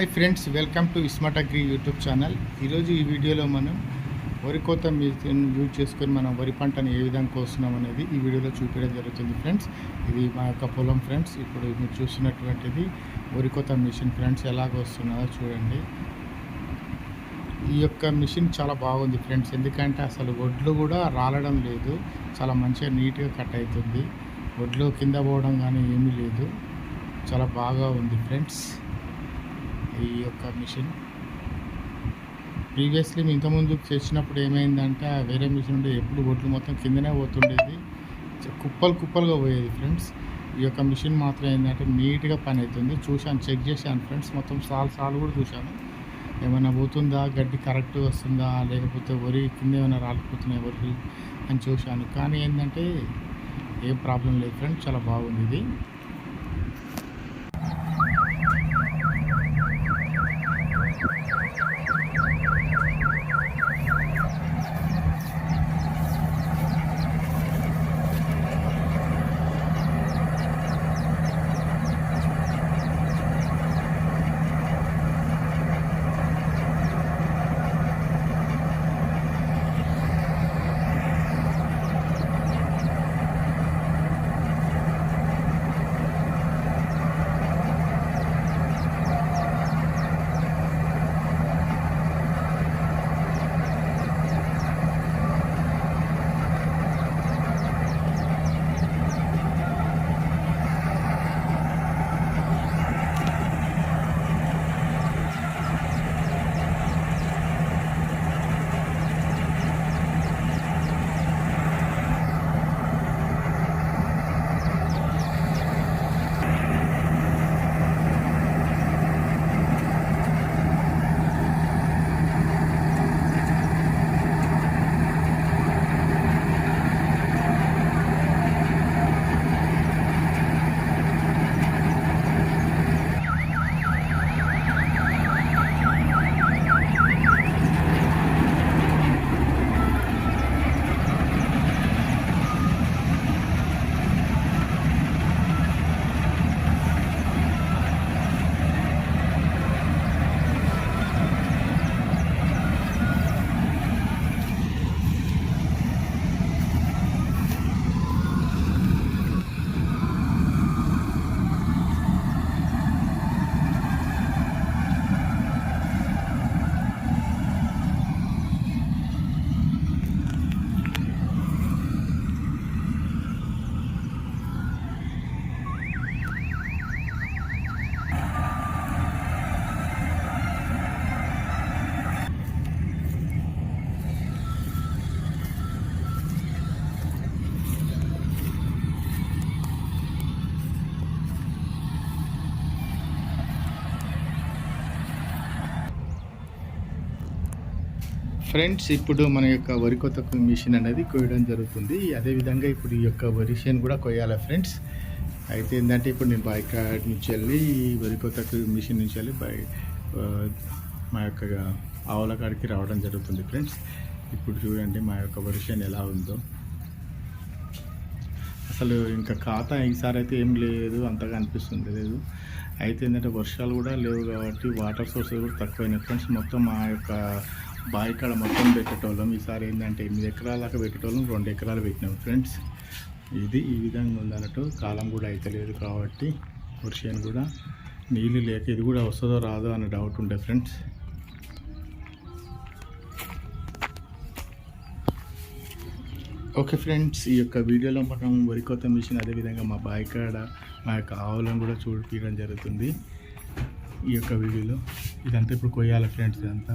Hi friends welcome to iSmart agri YouTube channel. ఈరోజు ఈ వీడియోలో మనం వరి కోత మిషన్ యూజ్ చేసుకొని మనం వరి పంటను ఏ విధంగా కోస్తున్నాం అనేది ఈ వీడియోలో చూపించడం జరుగుతుంది ఫ్రెండ్స్. ఇది మా యొక్క పొలం ఫ్రెండ్స్. ఇప్పుడు మీరు చూస్తున్నటువంటిది వరి కోత మిషన్ ఫ్రెండ్స్ ఎలాగ వస్తున్నదో చూడండి. ఈ యొక్క మిషన్ చాలా బాగుంది ఫ్రెండ్స్. ఎందుకంటే అసలు వడ్లు కూడా రాలడం లేదు. చాలా మంచిగా నీట్గా కట్ అవుతుంది. వడ్లు కింద పోవడం కానీ ఏమీ లేదు. చాలా బాగా ఉంది ఫ్రెండ్స్. ఈ యొక్క మిషన్. ప్రీవియస్లీ మేము ఇంతకుముందు చేసినప్పుడు ఏమైందంటే ఆ వేరే మిషన్ ఉండే ఎప్పుడు ఒడ్లు మొత్తం కిందనే పోతుండేది. కుప్పలు కుప్పలుగా పోయేది ఫ్రెండ్స్. ఈ యొక్క మిషన్ మాత్రం ఏంటంటే నీట్గా పని అవుతుంది చూశాను చెక్ చేశాను ఫ్రెండ్స్. మొత్తం సాల్ సాల్ కూడా చూశాను. ఏమైనా పోతుందా? గడ్డి కరెక్ట్ వస్తుందా? లేకపోతే వరి కింద ఏమైనా రాలిపోతున్నాయి వరి అని చూశాను. కానీ ఏంటంటే ఏం ప్రాబ్లం లేదు ఫ్రెండ్స్. చాలా బాగుంది ఇది. ఫ్రెండ్స్ ఇప్పుడు మన యొక్క వరి కొత్త మిషన్ అనేది కోయడం జరుగుతుంది. అదేవిధంగా ఇప్పుడు ఈ యొక్క వరి చేను కూడా కొయ్యాలి ఫ్రెండ్స్? అయితే ఏంటంటే ఇప్పుడు నేను బైక్ నుంచి వెళ్ళి ఈ వరి కొత్త మిషన్ నుంచి వెళ్ళి బై మా యొక్క ఆవుల కాడికి రావడం జరుగుతుంది ఫ్రెండ్స్. ఇప్పుడు చూడండి మా యొక్క వరి చేను ఎలా ఉందో. అసలు ఇంకా ఖాతా ఈసారి అయితే ఏం లేదు అంతగా అనిపిస్తుంది లేదు. అయితే ఏంటంటే వర్షాలు కూడా లేవు కాబట్టి వాటర్ సోర్సెస్ కూడా తక్కువైనాయి ఫ్రెండ్స్. మొత్తం మా యొక్క బావి కాడ మొత్తం పెట్టేటోళ్ళం. ఈసారి ఏంటంటే ఎనిమిది ఎకరాలకు పెట్టేటోళ్ళం. రెండు ఎకరాలు పెట్టినాం ఫ్రెండ్స్. ఇది ఈ విధంగా ఉందన్నట్టు కాలం కూడా అయితే లేదు కాబట్టి వర్షాన్ని కూడా నీళ్ళు లేక ఇది కూడా వస్తుందో రాదో అనే డౌట్ ఉండే ఫ్రెండ్స్. ఓకే ఫ్రెండ్స్ ఈ యొక్క వీడియోలో మనం వరి కొత్త మిషన్ అదేవిధంగా మా బావి కాడ మా యొక్క ఆవులను కూడా చూపించడం జరుగుతుంది. ఈ యొక్క వీడియోలో ఇదంతా ఇప్పుడు కొయ్యాలి ఫ్రెండ్స్ ఇదంతా.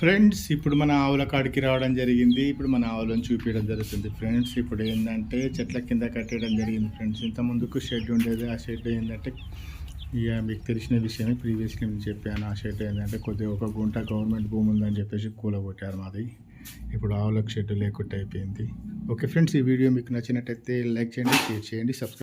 ఫ్రెండ్స్ ఇప్పుడు మన ఆవుల కాడికి రావడం జరిగింది. ఇప్పుడు మన ఆవులను చూపించడం జరుగుతుంది. ఫ్రెండ్స్ ఇప్పుడు ఏంటంటే చెట్ల కింద కట్టడం జరిగింది ఫ్రెండ్స్ ఇంత ముందుకు షెడ్ ఉండేది. ఆ షెడ్ ఏంటంటే ఇక మీకు తెలిసిన విషయమే ప్రీవియస్లీ నేను చెప్పాను. ఆ షెడ్ ఏంటంటే కొద్దిగా ఒక గుంట గవర్నమెంట్ భూమి ఉందని చెప్పేసి కూలగొట్టారు మాది. ఇప్పుడు ఆవులకు షెడ్ లేకుండా అయిపోయింది. ఓకే ఫ్రెండ్స్ ఈ వీడియో మీకు నచ్చినట్టయితే లైక్ చేయండి షేర్ చేయండి సబ్స్క్రైబ్